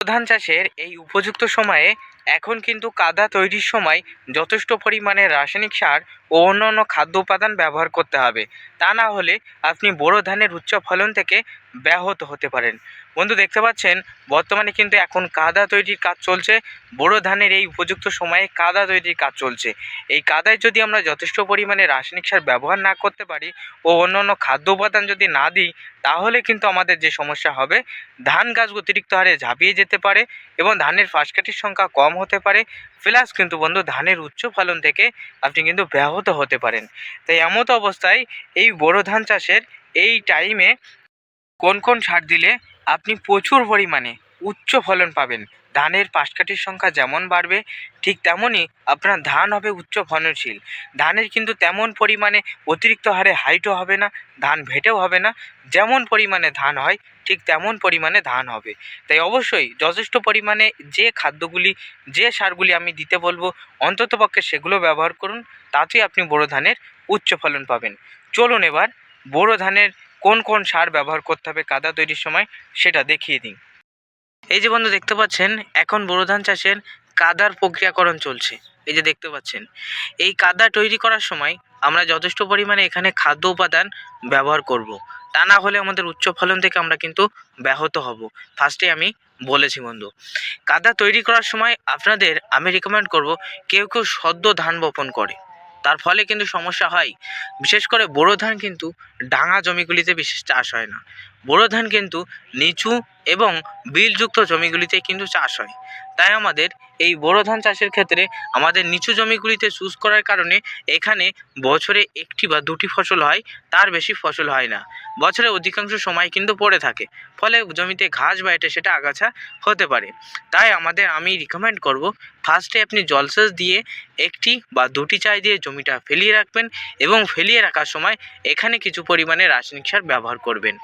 ধান চাষের এই উপযুক্ত সময়ে এখন কিন্তু কাদা তৈরির সময় যথেষ্ট পরিমাণে রাসায়নিক সার ও অন্যান্য খাদ্য উপাদান ব্যবহার করতে হবে। তা না হলে আপনি বোরো ধানের উচ্চ ফলন থেকে ব্যাহত হতে পারেন। বন্ধু, দেখতে পাচ্ছেন, বর্তমানে কিন্তু এখন কাদা তৈরির কাজ চলছে। বোরো ধানের এই উপযুক্ত সময়ে কাদা তৈরির কাজ চলছে। এই কাদায় যদি আমরা যথেষ্ট পরিমাণে রাসায়নিক সার ব্যবহার না করতে পারি ও অন্যান্য খাদ্য উপাদান যদি না দিই, তাহলে কিন্তু আমাদের যে সমস্যা হবে, ধান গাছ অতিরিক্ত হারে ঝাঁপিয়ে যেতে পারে এবং ধানের ফাঁসকাঠির সংখ্যা কম হতে পারে। প্লাস কিন্তু বন্ধু, ধানের উচ্চ ফলন থেকে আপনি কিন্তু ব্যাহত হতে পারেন। তাই এমত অবস্থায় এই বোরো ধান চাষের এই টাইমে কোন কোন সার দিলে আপনি প্রচুর পরিমাণে উচ্চ ফলন পাবেন? ধানের পাশকাঠির সংখ্যা যেমন বাড়বে, ঠিক তেমনই আপনার ধান হবে উচ্চ ফলনশীল। ধানের কিন্তু তেমন পরিমাণে অতিরিক্ত হারে হাইটও হবে না, ধান ভেটেও হবে না। যেমন পরিমাণে ধান হয়, ঠিক তেমন পরিমাণে ধান হবে। তাই অবশ্যই যথেষ্ট পরিমাণে যে খাদ্যগুলি, যে সারগুলি আমি দিতে বলব অন্ততপক্ষে সেগুলো ব্যবহার করুন, তাতেই আপনি বোরো ধানের উচ্চ ফলন পাবেন। চলুন এবার বোরো ধানের কোন কোন সার ব্যবহার করতে হবে কাদা তৈরির সময় সেটা দেখিয়ে দিই। এই যে বন্ধু দেখতে পাচ্ছেন, এখন বোরো ধান চাষের কাদার প্রক্রিয়াকরণ চলছে। এই যে দেখতে পাচ্ছেন, এই কাদা তৈরি করার সময় আমরা যথেষ্ট পরিমাণে এখানে খাদ্য উপাদান ব্যবহার করব। তা না হলে আমাদের উচ্চ ফলন থেকে আমরা কিন্তু ব্যাহত হব। ফার্স্টে আমি বলেছি বন্ধু, কাদা তৈরি করার সময় আপনাদের, আমি রিকমেন্ড করব কেউ কেউ সদ্য ধান বপন করে। তার ফলে কিন্তু সমস্যা হয়। বিশেষ করে বোরো ধান কিন্তু ডাঙা জমিগুলিতে বিশেষ চাষ হয় না। বোরো ধান কিন্তু নিচু এবং বিলযুক্ত জমিগুলিতে কিন্তু চাষ হয়। তাই আমাদের এই বোরো ধান চাষের ক্ষেত্রে আমাদের নিচু জমিগুলিতে চুজ করার কারণে এখানে বছরে একটি বা দুটি ফসল হয়, তার বেশি ফসল হয় না। বছরে অধিকাংশ সময় কিন্তু পড়ে থাকে, ফলে জমিতে ঘাস বা এটা সেটা আগাছা হতে পারে। তাই আমাদের আমি রিকমেন্ড করব ফার্স্টে আপনি জলসেচ দিয়ে একটি বা দুটি চাই দিয়ে জমিটা ফেলিয়ে রাখবেন এবং ফেলিয়ে রাখার সময় এখানে কিছু পরিমাণে রাসায়নিক সার ব্যবহার করবেন।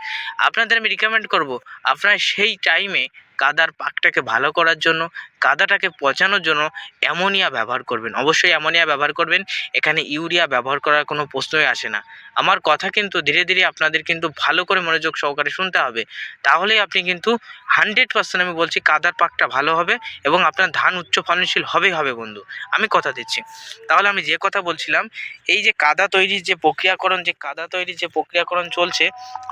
আপনাদের আমি রিকমেন্ড করব, আপনারা সেই টাইমে কাদার পাকটাকে ভালো করার জন্য কাদাটাকে পচানোর জন্য অ্যামোনিয়া ব্যবহার করবেন। অবশ্যই অ্যামোনিয়া ব্যবহার করবেন। এখানে ইউরিয়া ব্যবহার করার কোনো প্রশ্নই আসে না। আমার কথা কিন্তু ধীরে ধীরে আপনাদের কিন্তু ভালো করে মনোযোগ সহকারে শুনতে হবে। তাহলেই আপনি কিন্তু হান্ড্রেড পার্সেন্ট আমি বলছি কাদার পাকটা ভালো হবে এবং আপনার ধান উচ্চ ফলনশীল হবেই হবে বন্ধু। আমি কথা দিচ্ছি। তাহলে আমি যে কথা বলছিলাম, এই যে কাদা তৈরির যে প্রক্রিয়াকরণ, যে কাদা তৈরির যে প্রক্রিয়াকরণ চলছে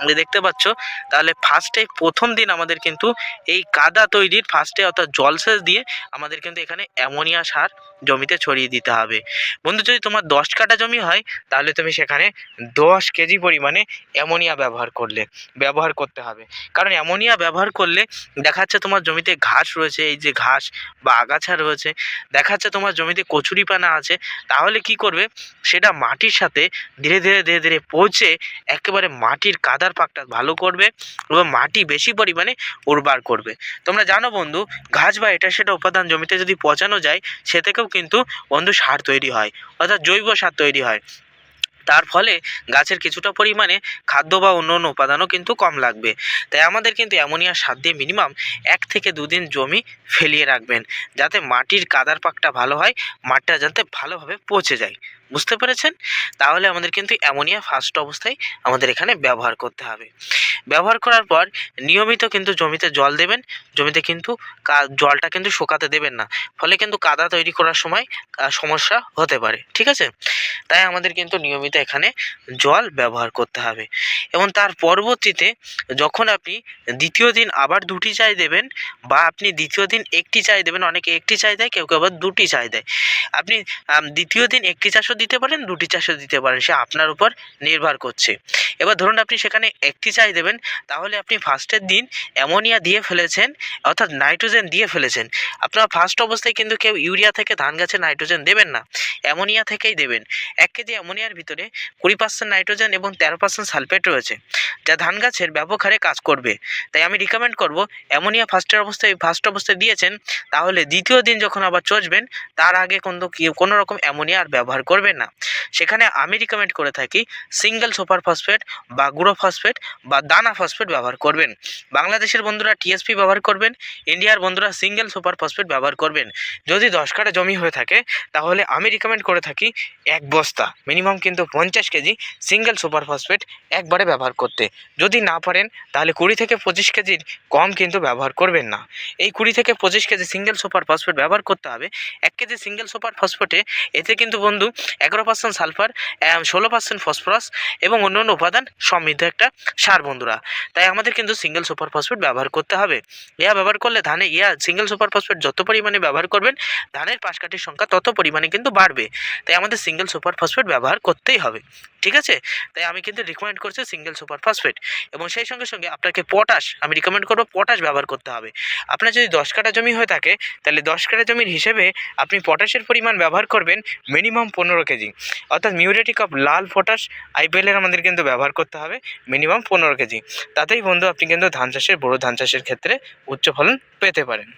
যে দেখতে পাচ্ছ, তাহলে ফার্স্টে প্রথম দিন আমাদের কিন্তু এই কাদা তৈরির ফার্স্টে অর্থাৎ জলসেচ দিয়ে আমাদের কিন্তু এখানে অ্যামোনিয়া সার জমিতে ছড়িয়ে দিতে হবে। বন্ধু, যদি তোমার দশ কাঠা জমি হয়, তাহলে তুমি সেখানে দশ কেজি পরিমাণে অ্যামোনিয়া ব্যবহার করলে, ব্যবহার করতে হবে। কারণ অ্যামোনিয়া ব্যবহার করলে দেখা যাচ্ছে তোমার জমিতে ঘাস রয়েছে, এই যে ঘাস বা আগাছা রয়েছে, দেখা যাচ্ছে তোমার জমিতে কচুরিপানা আছে, তাহলে কি করবে? সেটা মাটির সাথে ধীরে ধীরে ধীরে ধীরে পৌঁছে একেবারে মাটির কাদার পাকটা ভালো করবে এবং মাটি বেশি পরিমাণে উর্বর করবে। তোমরা জানো বন্ধু, ঘাস বা এটা উপাদান জমিতে যদি পচানো যায়, সে থেকেও কিন্তু বন্ধু সার তৈরি হয়, অর্থাৎ জৈব সার তৈরি হয়। তার ফলে গাছের কিছুটা পরিমাণে খাদ্য বা অন্য অন্য উপাদানও কিন্তু কম লাগবে। তাই আমাদের কিন্তু অ্যামোনিয়া সার দিয়ে মিনিমাম এক থেকে দুদিন জমি ফেলিয়ে রাখবেন, যাতে মাটির কাদার পাকটা ভালো হয় মাটিটা যাতে ভালোভাবে পচে যায়। বুঝতে পেরেছেন? তাহলে আমাদের কিন্তু অ্যামোনিয়া ফার্স্ট অবস্থায় আমাদের এখানে ব্যবহার করতে হবে। ব্যবহার করার পর নিয়মিত কিন্তু জমিতে জল দেবেন। জমিতে কিন্তু জলটা কিন্তু শুকাতে দেবেন না। ফলে কিন্তু কাদা তৈরি করার সময় সমস্যা হতে পারে। ঠিক আছে? তাই আমাদের কিন্তু নিয়মিত এখানে জল ব্যবহার করতে হবে। এবং তার পরবর্তীতে যখন আপনি দ্বিতীয় দিন আবার দুটি চাই দেবেন বা আপনি দ্বিতীয় দিন একটি চাই দেবেন, অনেকে একটি চাই দেয়, কেউ কেউ আবার দুটি চাই দেয়। আপনি দ্বিতীয় দিন একটি চাষও দিতে পারেন, দুটি চাষও দিতে পারেন, সে আপনার উপর নির্ভর করছে। এবার ধরুন আপনি সেখানে একটি চাই দেবেন, তাহলে আপনি ফার্স্টের দিন অ্যামোনিয়া দিয়ে ফেলেছেন, অর্থাৎ নাইট্রোজেন দিয়ে ফেলেছেন। আপনার ফার্স্ট অবস্থায় কিন্তু কেউ ইউরিয়া থেকে ধান গাছে নাইট্রোজেন দেবেন না অ্যামোনিয়া থেকেই দেবেন। এক কেজি অ্যামোনিয়ার ভিতরে কুড়ি পার্সেন্ট নাইট্রোজেন এবং তেরো পার্সেন্ট সালফেট রয়েছে, যা ধান গাছের ব্যাপক হারে কাজ করবে। তাই আমি রিকমেন্ড করব অ্যামোনিয়া ফার্স্টের অবস্থায় ফার্স্ট অবস্থায় দিয়েছেন, তাহলে দ্বিতীয় দিন যখন আবার চষবেন, তার আগে কিন্তু কি- কোনো রকম অ্যামোনিয়া আর ব্যবহার করবেন পারেন না। সেখানে আমি রিকমেন্ড করে থাকি সিঙ্গেল সুপার ফসফেট বা গুঁড়ো ফসফেট বা দানা ফসফেট ব্যবহার করবেন। বাংলাদেশের বন্ধুরা টিএসপি ব্যবহার করবেন ইন্ডিয়ার বন্ধুরা সিঙ্গেল সুপার ফসফেট ব্যবহার করবেন। যদি দশ কাঠা জমি হয়ে থাকে, তাহলে আমি রিকমেন্ড করে থাকি এক বস্তা মিনিমাম কিন্তু পঞ্চাশ কেজি সিঙ্গেল সুপার ফসফেট একবারে ব্যবহার করতে। যদি না পারেন, তাহলে কুড়ি থেকে পঁচিশ কেজির কম কিন্তু ব্যবহার করবেন না। এই কুড়ি থেকে পঁচিশ কেজি সিঙ্গেল সুপার ফসফেট ব্যবহার করতে হবে। এক কেজি সিঙ্গেল সুপার ফসফেটে এতে কিন্তু বন্ধু এগারো পার্সেন্ট সালফার ষোলো পার্সেন্ট ফসফরাস এবং অন্যান্য উপাদান সমৃদ্ধ একটা সার, বন্ধুরা। তাই আমাদের কিন্তু সিঙ্গেল সুপার ফসফেট ব্যবহার করতে হবে। ইয়া ব্যবহার করলে ধানে ইয়া সিঙ্গেল সুপার ফসফেট যত পরিমাণে ব্যবহার করবেন, ধানের পাশকাঠির সংখ্যা তত পরিমাণে কিন্তু বাড়বে। তাই আমাদের সিঙ্গেল সুপার ফসফেট ব্যবহার করতেই হবে। ঠিক আছে? তাই আমি কিন্তু রিকমেন্ড করছি সিঙ্গেল সুপার ফসফেট এবং সেই সঙ্গে সঙ্গে আপনাকে পটাশ আমি রিকমেন্ড করব পটাশ ব্যবহার করতে হবে। আপনার যদি দশ কাঠা জমি হয়ে থাকে, তাহলে দশ কাঠা জমির হিসেবে আপনি পটাশের পরিমাণ ব্যবহার করবেন মিনিমাম পনেরো কেজি। অর্থাৎ মিউরেটিক অফ লাল পটাশ আইপিএলের আমাদের কিন্তু ব্যবহার করতে হবে মিনিমাম পনেরো কেজি। তাতেই বন্ধু আপনি কিন্তু ধান চাষের, বড় ধান চাষের ক্ষেত্রে উচ্চ ফলন পেতে পারেন।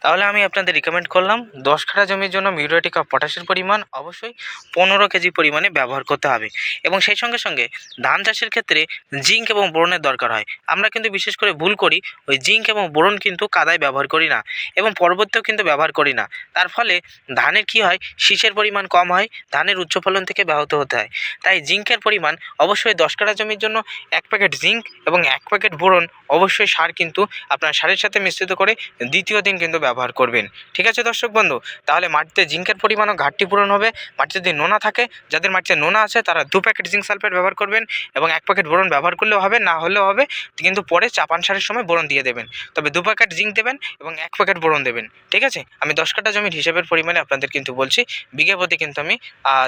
তাহলে আমি আপনাদের রিকমেন্ড করলাম, দশ কাঠা জমির জন্য মিউরেটিক অফ পটাশের পরিমাণ অবশ্যই পনেরো কেজি পরিমাণে ব্যবহার করতে হবে। এবং সেই সঙ্গে সঙ্গে ধান চাষের ক্ষেত্রে জিঙ্ক এবং বোরনের দরকার হয়। আমরা কিন্তু বিশেষ করে ভুল করি, ওই জিঙ্ক এবং বোরন কিন্তু কাদায় ব্যবহার করি না এবং পরবর্তীও কিন্তু ব্যবহার করি না। তার ফলে ধানের কি হয়? শীষের পরিমাণ কম হয়, ধানের উচ্চ ফলন থেকে ব্যাহত হতে হয়। তাই জিঙ্কের পরিমাণ অবশ্যই দশ কাঠা জমির জন্য এক প্যাকেট জিঙ্ক এবং এক প্যাকেট বোরন অবশ্যই সার কিন্তু আপনার সারের সাথে মিশ্রিত করে দ্বিতীয় দিন কিন্তু ব্যবহার করবেন। ঠিক আছে দর্শক বন্ধু? তাহলে মাটিতে জিঙ্কের পরিমাণও ঘাটতি পূরণ হবে। মাটিতে যদি নোনা থাকে, যাদের মাটিতে নোনা আছে, তারা দু প্যাকেট জিঙ্ক সালফেট ব্যবহার করবেন এবং এক প্যাকেট বোরন ব্যবহার করলেও হবে, না হলেও হবে, কিন্তু পরে চাপান সারের সময় বোরন দিয়ে দেবেন। তবে দু প্যাকেট জিঙ্ক দেবেন এবং এক প্যাকেট বোরন দেবেন। ঠিক আছে? আমি দশ কাঠা জমির হিসেবের পরিমাণে আপনাদের কিন্তু বলছি। বিঘে প্রতি কিন্তু আমি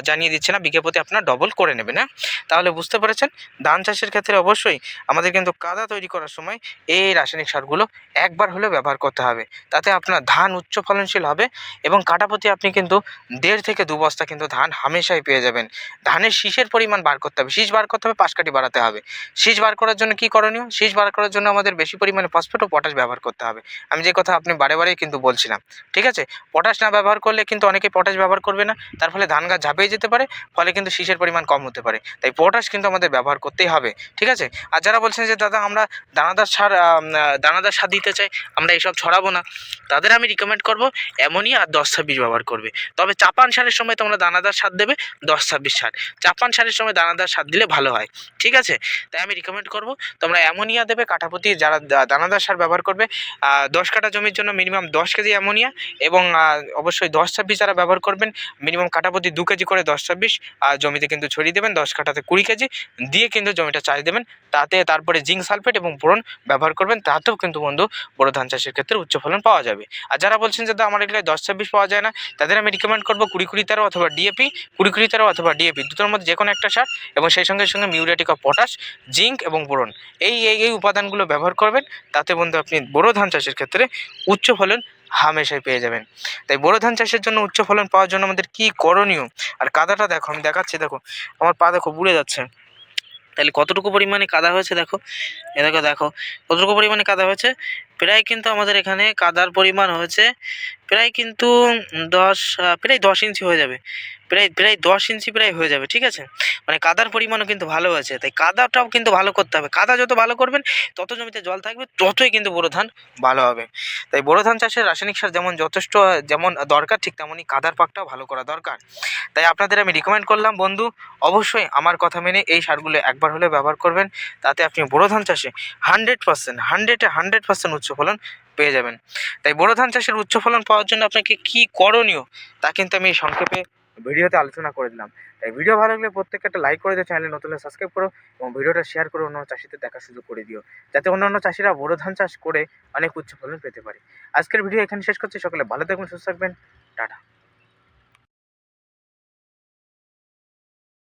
জানিয়ে দিচ্ছি না, বিঘে প্রতি আপনার ডবল করে নেবেন হ্যাঁ? তাহলে বুঝতে পেরেছেন? ধান চাষের ক্ষেত্রে অবশ্যই আমাদের কিন্তু কাদা তৈরি করার সময় এই রাসায়নিক সারগুলো একবার হলেও ব্যবহার করতে হবে। আপনার ধান উচ্চ ফলনশীল হবে এবং কাটাপতি আপনি কিন্তু দেড় থেকে দু বস্তা কিন্তু ধান হামেশাই পেয়ে যাবেন। ধানের শীষের পরিমাণ বার করতে হবে। শীষ বার করতে হবে, পাশকাঠি বাড়াতে হবে। শীষ বার করার জন্য কি করণীয়? শীষ বার করার জন্য আমাদের বেশি পরিমাণে ফসফেট ও পটাশ ব্যবহার করতে হবে। আমি যে কথা আপনি বারে বারেই কিন্তু বলছিলাম, ঠিক আছে? পটাশ না ব্যবহার করলে কিন্তু অনেকে পটাশ ব্যবহার করবে না। তার ফলে ধান গাছ ঝাঁপিয়ে যেতে পারে, ফলে কিন্তু শীষের পরিমাণ কম হতে পারে। তাই পটাশ কিন্তু আমাদের ব্যবহার করতেই হবে, ঠিক আছে? আর যারা বলছেন যে, দাদা, আমরা দানাদার সার দানাদার সার দিতে চাই, আমরা এইসব ছড়াবো না। তাদের আমি রিকমেন্ড করব অ্যামোনিয়া আর দশ ছাব্বিশ ব্যবহার করবে। তবে চাপান সারের সময় তোমরা দানাদার সার দেবে, দশ ছাব্বিশ সার চাপান সারের সময় দানাদার সার দিলে ভালো হয়, ঠিক আছে? তাই আমি রিকমেন্ড করব, তোমরা অ্যামোনিয়া দেবে কাঠাপতি, যারা দানাদার সার ব্যবহার করবে। দশ কাঠা জমির জন্য মিনিমাম দশ কেজি অ্যামোনিয়া এবং অবশ্যই দশ ছাব্বিশ যারা ব্যবহার করবেন মিনিমাম কাঠাপতি দু কেজি করে দশ ছাব্বিশ আর জমিতে কিন্তু ছড়িয়ে দেবেন, দশ কাঠাতে কুড়ি কেজি, দিয়ে কিন্তু জমিটা চাষ দেবেন। তাতে তারপরে জিঙ্ক সালফেট এবং বোরন ব্যবহার করবেন, তাতেও কিন্তু বন্ধু বড় ধান চাষের ক্ষেত্রে উচ্চ ফলন পাওয়া যাবে। আর যারা বলছেন যে আমার এগুলো দশ ছাব্বিশ পাওয়া যায় না, তাদের আমি রিকমেন্ড করব কুড়ি কুড়ি তেরো অথবা ডিএপি কুড়ি কুড়ি তেরো অথবা ডিএপি দুটোর মধ্যে যে কোনো একটা সার এবং সেই সঙ্গে সঙ্গে মিউরেটিক অফ পটাশ, জিঙ্ক এবং বোরন। এই এই এই উপাদানগুলো ব্যবহার করবেন, তাতে বন্ধু আপনি বড় ধান চাষের ক্ষেত্রে উচ্চ ফলন হামেশাই পেয়ে যাবেন। তাই বড় ধান চাষের জন্য উচ্চ ফলন পাওয়ার জন্য আমাদের কী করণীয়? আর কাদাটা দেখো, আমি দেখাচ্ছি, দেখো, আমার পা দেখো বুড়ে যাচ্ছে। তাহলে কতটুকু পরিমাণে কাদা হয়েছে দেখো? এ দেখো দেখো, কতটুকু পরিমাণে কাদা হয়েছে? প্রায় কিন্তু আমাদের এখানে কাদার পরিমাণ হয়েছে প্রায় কিন্তু দশ প্রায় দশ ইঞ্চি হয়ে যাবে। প্রায় প্রায় দশ ইঞ্চি প্রায় হয়ে যাবে, ঠিক আছে? মানে কাদার পরিমাণও কিন্তু ভালো আছে, তাই কাদাটাও কিন্তু ভালো করতে হবে। কাদা যত ভালো করবেন, তত জমিতে জল থাকবে, ততই কিন্তু বোরো ধান ভালো হবে। তাই বোরো ধান চাষের রাসায়নিক সার যেমন যথেষ্ট, যেমন দরকার, ঠিক তেমনই কাদার পাকটাও ভালো করা দরকার। তাই আপনাদের আমি রিকমেন্ড করলাম, বন্ধু, অবশ্যই আমার কথা মেনে এই সারগুলো একবার হলে ব্যবহার করবেন। তাতে আপনি বোরো ধান চাষে হান্ড্রেড পার্সেন্ট হান্ড্রেডে হান্ড্রেড পার্সেন্ট উচ্চ ফলন পেয়ে যাবেন। তাই বোরো ধান চাষের উচ্চ ফলন পাওয়ার জন্য আপনাকে কি করণীয় তা কিন্তু আমি সংক্ষেপে ভিডিওতে আলোচনা করে দিলাম। তাই ভিডিও ভালো লাগলে প্রত্যেককে একটা লাইক করে দিও চ্যানেলে নতুন সাবস্ক্রাইব করো এবং ভিডিওটা শেয়ার করে অন্য চাষিদের দেখা সুযোগ করে দিও। যাতে অন্যান্য চাষিরা বোরো ধান চাষ করে অনেক উচ্চ ফলন পেতে পারে। আজকের ভিডিও এখানে শেষ করছি। সকলে ভালো থাকবেন, সুস্থ থাকবেন। টাটা।